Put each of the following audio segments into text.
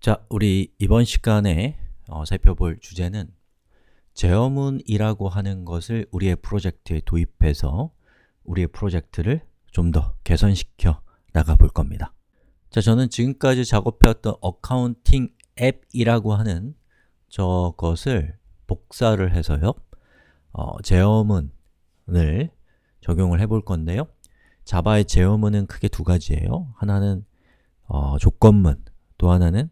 자, 우리 이번 시간에 어, 살펴볼 주제는 제어문이라고 하는 것을 우리의 프로젝트에 도입해서 우리의 프로젝트를 좀 더 개선시켜 나가 볼 겁니다. 자, 저는 지금까지 작업해왔던 어카운팅 앱이라고 하는 저것을 복사를 해서요 어, 제어문을 적용을 해볼 건데요 자바의 제어문은 크게 두 가지예요 하나는 어, 조건문, 또 하나는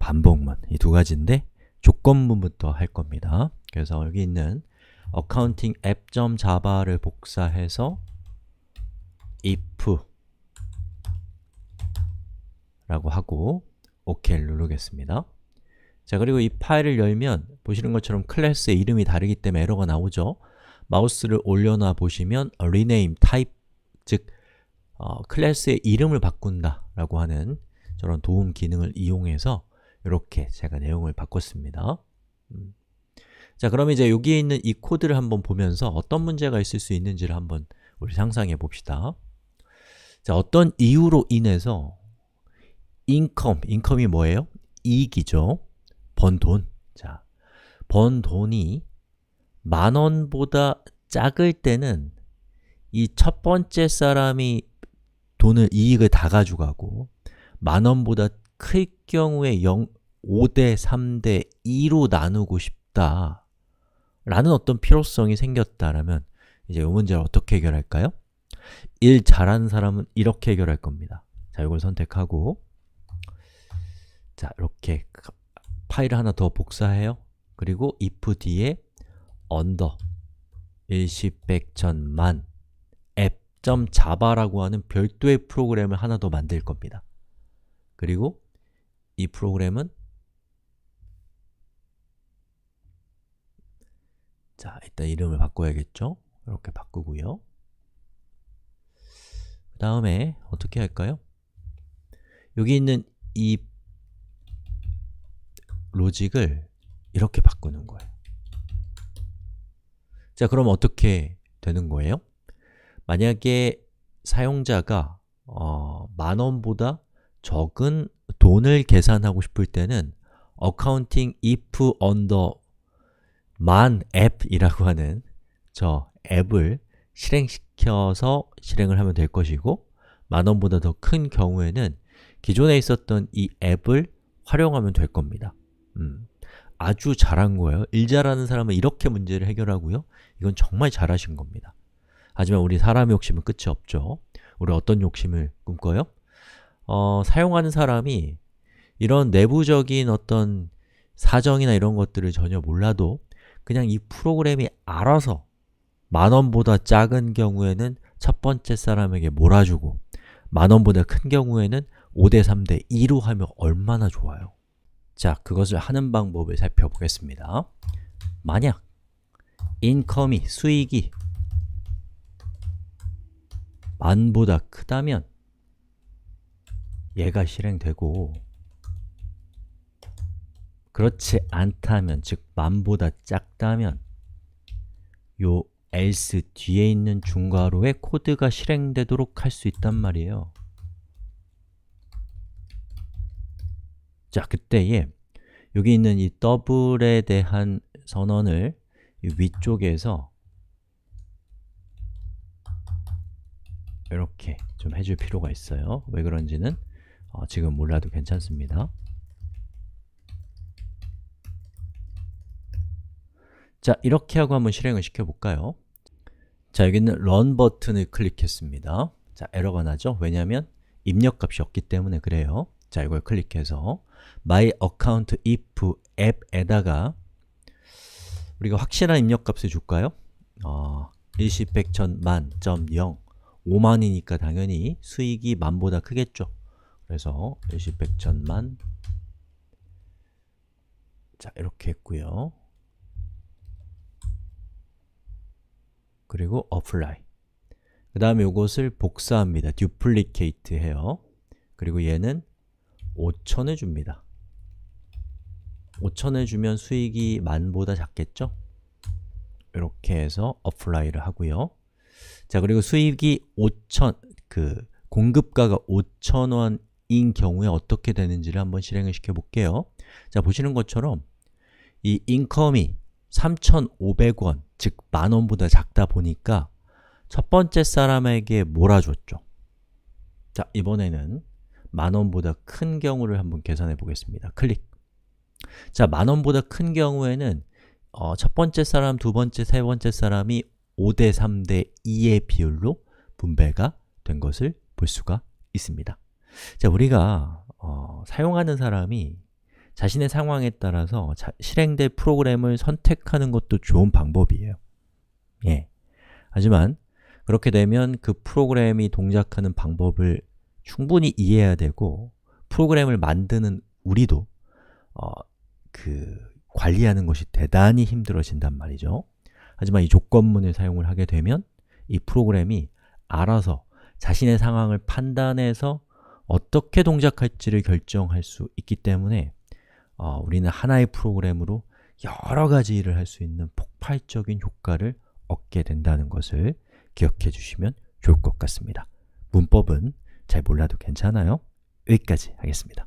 반복문 이 두 가지인데 조건문부터 할 겁니다. 그래서 여기 있는 accounting app.java를 복사해서 if 라고 하고 OK를 누르겠습니다. 자 그리고 이 파일을 열면 보시는 것처럼 클래스의 이름이 다르기 때문에 에러가 나오죠. 마우스를 올려놔 보시면 rename type 즉 어, 클래스의 이름을 바꾼다 라고 하는 저런 도움 기능을 이용해서 이렇게 제가 내용을 바꿨습니다 음. 자 그럼 이제 여기에 있는 이 코드를 한번 보면서 어떤 문제가 있을 수 있는지를 한번 우리 상상해 봅시다 자 어떤 이유로 인해서 income, income이 뭐예요? 이익이죠 번 돈. 자, 번 돈이 만 원보다 작을 때는 이 첫 번째 사람이 돈을, 이익을 다 가져가고 만 원보다 클 경우에 0, 5대 3대 2로 나누고 싶다. 라는 어떤 필요성이 생겼다라면 이제 이 문제를 어떻게 해결할까요? 일 잘하는 사람은 이렇게 해결할 겁니다. 자, 이걸 선택하고. 자, 이렇게 파일을 하나 더 복사해요. 그리고 if 뒤에 under 일십, 백, 천, 만 app.java라고 하는 별도의 프로그램을 하나 더 만들 겁니다. 그리고 이 프로그램은 자, 일단 이름을 바꿔야겠죠? 이렇게 바꾸고요 그 다음에 어떻게 할까요? 여기 있는 이 로직을 이렇게 바꾸는 거예요 자, 그럼 어떻게 되는 거예요? 만약에 사용자가 어, 만원보다 적은 돈을 계산하고 싶을 때는 accounting if under 만 앱이라고 하는 저 앱을 실행시켜서 실행을 하면 될 것이고 만원보다 더 큰 경우에는 기존에 있었던 이 앱을 활용하면 될 겁니다. 음, 아주 잘한 거예요. 일 잘하는 사람은 이렇게 문제를 해결하고요. 이건 정말 잘하신 겁니다. 하지만 우리 사람의 욕심은 끝이 없죠. 우리 어떤 욕심을 꿈꿔요? 어, 사용하는 사람이 이런 내부적인 어떤 사정이나 이런 것들을 전혀 몰라도 그냥 이 프로그램이 알아서 만 원보다 작은 경우에는 첫 번째 사람에게 몰아주고 만 원보다 큰 경우에는 5대 3대 2로 하면 얼마나 좋아요? 자, 그것을 하는 방법을 살펴보겠습니다. 만약 인컴이, 수익이 만보다 크다면 얘가 실행되고 그렇지 않다면, 즉 만보다 작다면 요 else 뒤에 있는 중괄호에 코드가 실행되도록 할 수 있단 말이에요. 자, 그때에 여기 있는 이 더블에 대한 선언을 위쪽에서 이렇게 좀 해줄 필요가 있어요. 왜 그런지는 어, 지금 몰라도 괜찮습니다 자, 이렇게 하고 한번 실행을 시켜볼까요? 자, 여기는 run 버튼을 클릭했습니다 자, 에러가 나죠? 왜냐하면 입력값이 없기 때문에 그래요 자, 이걸 클릭해서 my account if 앱에다가 우리가 확실한 입력값을 줄까요? 어, 일십, 백, 천, 만, 점, 0 5만이니까 당연히 수익이 만보다 크겠죠 그래서 일십, 백, 천, 만 자, 이렇게 했고요 그리고 apply. 그 다음에 이것을 복사합니다. duplicate 해요. 그리고 얘는 5천을 줍니다. 5천을 주면 수익이 만보다 작겠죠? 이렇게 해서 apply를 하고요. 자 그리고 수익이 5천, 그 공급가가 5천원 인 경우에 어떻게 되는지를 한번 실행을 시켜 볼게요. 자, 보시는 것처럼 이 인컴이 3,500원, 즉 만 원보다 작다 보니까 첫 번째 사람에게 몰아줬죠. 자, 이번에는 만 원보다 큰 경우를 한번 계산해 보겠습니다. 클릭. 자, 만 원보다 큰 경우에는 어, 첫 번째 사람, 두 번째, 세 번째 사람이 5대 3대 2의 비율로 분배가 된 것을 볼 수가 있습니다. 자, 우리가 어, 사용하는 사람이 자신의 상황에 따라서 자, 실행될 프로그램을 선택하는 것도 좋은 방법이에요. 예. 하지만 그렇게 되면 그 프로그램이 동작하는 방법을 충분히 이해해야 되고 프로그램을 만드는 우리도 어, 그 관리하는 것이 대단히 힘들어진단 말이죠. 하지만 이 조건문을 사용을 하게 되면 이 프로그램이 알아서 자신의 상황을 판단해서 어떻게 동작할지를 결정할 수 있기 때문에 어, 우리는 하나의 프로그램으로 여러 가지 일을 할 수 있는 폭발적인 효과를 얻게 된다는 것을 기억해 주시면 좋을 것 같습니다. 문법은 잘 몰라도 괜찮아요. 여기까지 하겠습니다.